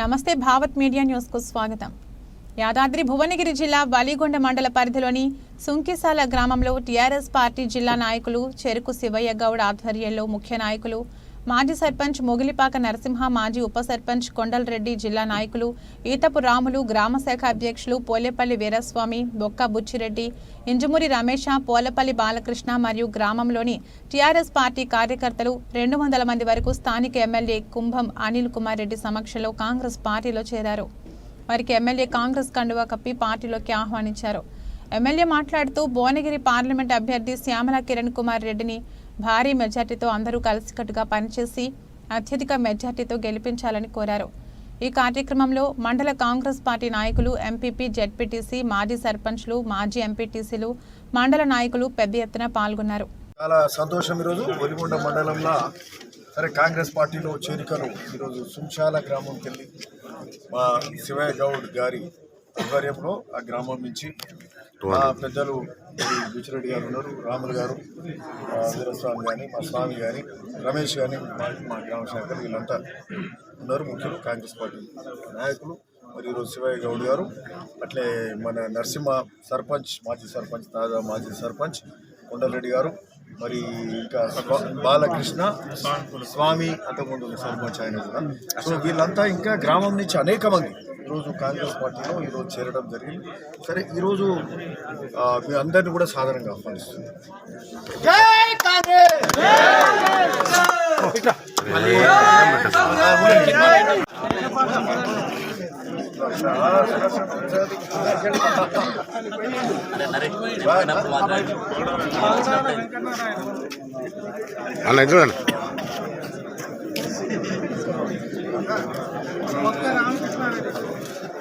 నమస్తే భావత్ మీడియా న్యూస్కు స్వాగతం. యాదాద్రి భువనగిరి జిల్లా బలిగొండ మండల పరిధిలోని సుంకిసాల గ్రామంలో టీఆర్ఎస్ పార్టీ జిల్లా నాయకులు చెరుకు శివయ్య గౌడ్ ఆధ్వర్యంలో ముఖ్య నాయకులు మాజీ సర్పంచ్ మొగిలిపాక నరసింహ మాజీ ఉప సర్పంచ్ కొండలరెడ్డి జిల్లా నాయకులు ఈతపు రాములు గ్రామ శాఖ అధ్యక్షులు పోలేపల్లి వీరస్వామి బొక్క బుచ్చిరెడ్డి ఇంజుమూరి రమేష పోలపల్లి బాలకృష్ణ మరియు గ్రామంలోని టీఆర్ఎస్ పార్టీ కార్యకర్తలు రెండు వందల మంది వరకు స్థానిక ఎమ్మెల్యే కుంభం అనిల్ కుమార్ రెడ్డి సమక్షంలో కాంగ్రెస్ పార్టీలో చేరారు. వారికి ఎమ్మెల్యే కాంగ్రెస్ కండువా కప్పి పార్టీలోకి ఆహ్వానించారు. ఎమ్మెల్యే మాట్లాడుతూ భువనగిరి పార్లమెంట్ అభ్యర్థి శ్యామల కిరణ్ కుమార్ రెడ్డిని భారీ మెజార్టీతో అందరూ కలిసికట్టుగా పనిచేసి అత్యధిక మెజార్టీతో గెలిపించాలని కోరారు. ఈ కార్యక్రమంలో మండల కాంగ్రెస్ పార్టీ నాయకులు ఎంపీపీ జెడ్పీటీసీ మాజీ సర్పంచ్లు మాజీ ఎంపీటీసీలు మండల నాయకులు పెద్ద ఎత్తున పాల్గొన్నారు. చాలా సంతోషం ఈరోజు. ఒలిగొండ మండలంలో సరే కాంగ్రెస్ పార్టీలో చేరికలు ఈరోజు సుంశాల గ్రామంకి వెళ్ళి మా శివయ్య గౌడ్ గారి ఆధ్వర్యంలో ఆ గ్రామం నుంచి మా పెద్దలు మరి బుచ్చిరెడ్డి గారు ఉన్నారు రాములు గారు వీరస్వామి కానీ మా స్వామి కానీ రమేష్ కానీ మా మా గ్రామ శాఖలు వీళ్ళంతా ఉన్నారు ముఖ్యులు కాంగ్రెస్ పార్టీ నాయకులు మరి ఈరోజు శివయ్య గౌడ్ గారు అట్లే మన నరసింహ సర్పంచ్ మాజీ సర్పంచ్ తాజా మాజీ సర్పంచ్ కొండలరెడ్డి గారు మరి ఇంకా బాలకృష్ణ స్వామి అంతకుముందు సర్పంచ్ ఆయన కూడా. సో వీళ్ళంతా ఇంకా గ్రామం నుంచి అనేక మంది ఈరోజు కాంగ్రెస్ పార్టీలో ఈరోజు చేరడం జరిగింది. సరే ఈరోజు మీ అందరిని కూడా సాధారణంగా ఆహ్వానిస్తుంది. అన్న చూడండి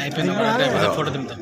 అయిపోయింది. ఫోటో దింపుతాం.